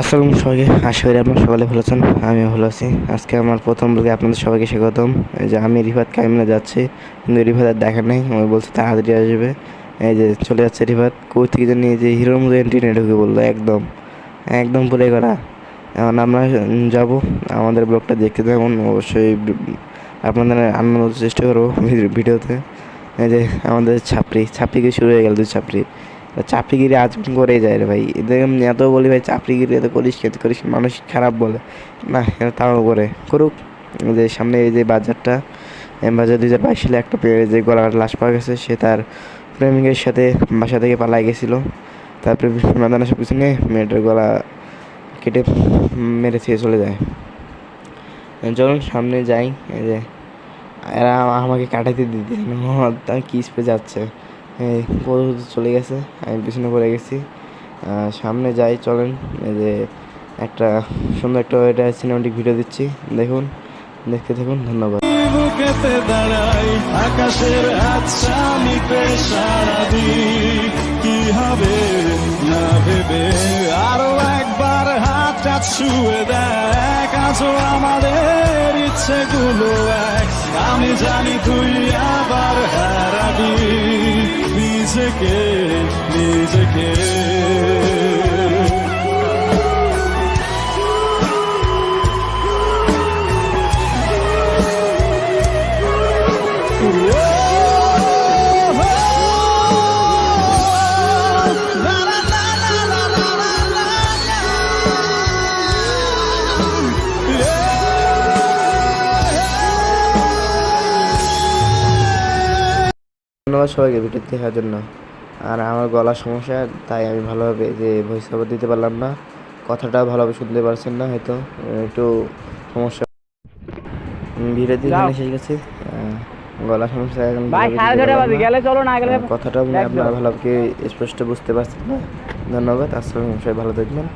আসসালামু সবাইকে। আশা করি আপনার সকালে ভালো আছেন, আমিও ভালো আছি। আজকে আমার প্রথম ব্লগে আপনাদের সবাইকে স্বাগতম। যে আমি রিফাত কাইমনে যাচ্ছি, কিন্তু রিফাত আর দেখা নেই আমি বলছে তাড়াতাড়ি আসবে। এই যে চলে যাচ্ছে রিফাত, কই থেকে জানি যে হিরোর মতো এন্ট্রি নিয়ে ঢুকে বলল একদম একদম পুরে করা। এখন আমরা যাব, আমাদের ব্লগটা দেখতে থাকুন, অবশ্যই আপনাদের আনন্দ চেষ্টা করব ভিডিওতে। এই যে আমাদের ছাপড়ি ছাপড়িকে শুরু হয়ে গেল দুই ছাপড়ি। চাপড়িগিরি আজ করেই যায় রে ভাই। এদের এত বলি ভাই, চাপড়িগিরি এত করিস খেতে করিস, মানুষ খারাপ বলে। না তাও করে করুক। যে সামনে এই যে বাজারটা বাজার দুই হাজার বাইশ সালে একটা পেয়ে যে গলার লাশ পাওয়া গেছে, সে তার প্রেমিকের সাথে বাসা থেকে পালাই গেছিল। তারপরে মাদানা সব কিছু নিয়ে মেয়েটার গলা কেটে মেরে থেকে চলে যায়। চলুন সামনে যাই, এই যে এরা আমাকে কাটাতে দিতে কি স্পে যাচ্ছে? কত চলে গেছে, আমি পিছনে পড়ে গেছি। সামনে যাই, চলেন। যে একটা সুন্দর একটা এটা সিনেমাটিক ভিডিও দিচ্ছি, দেখুন, দেখতে থাকুন, ধন্যবাদ। আকাশের কি হবে না ভেবে আরও একবার হাতটা ছুঁয়ে দেখ আমাদের এক আমি জানি তুই আবার হারাবি। again, knees again. ধন্যবাদ সবাইকে ভিডিও দেখার জন্য। আর আমার গলার সমস্যা তাই আমি ভালোভাবে যে ভয়েস ওভার দিতে পারলাম না। কথাটা ভালোভাবে শুনতে পারছেন না হয়তো একটু সমস্যা। ভিডিও দিয়ে শেষ গেছে গলার সমস্যা এখন কথাটা। গেলে গেলে আপনারা ভালোভাবে স্পষ্ট বুঝতে পারছেন না। ধন্যবাদ আসসালাম সবাই ভালো থাকবেন।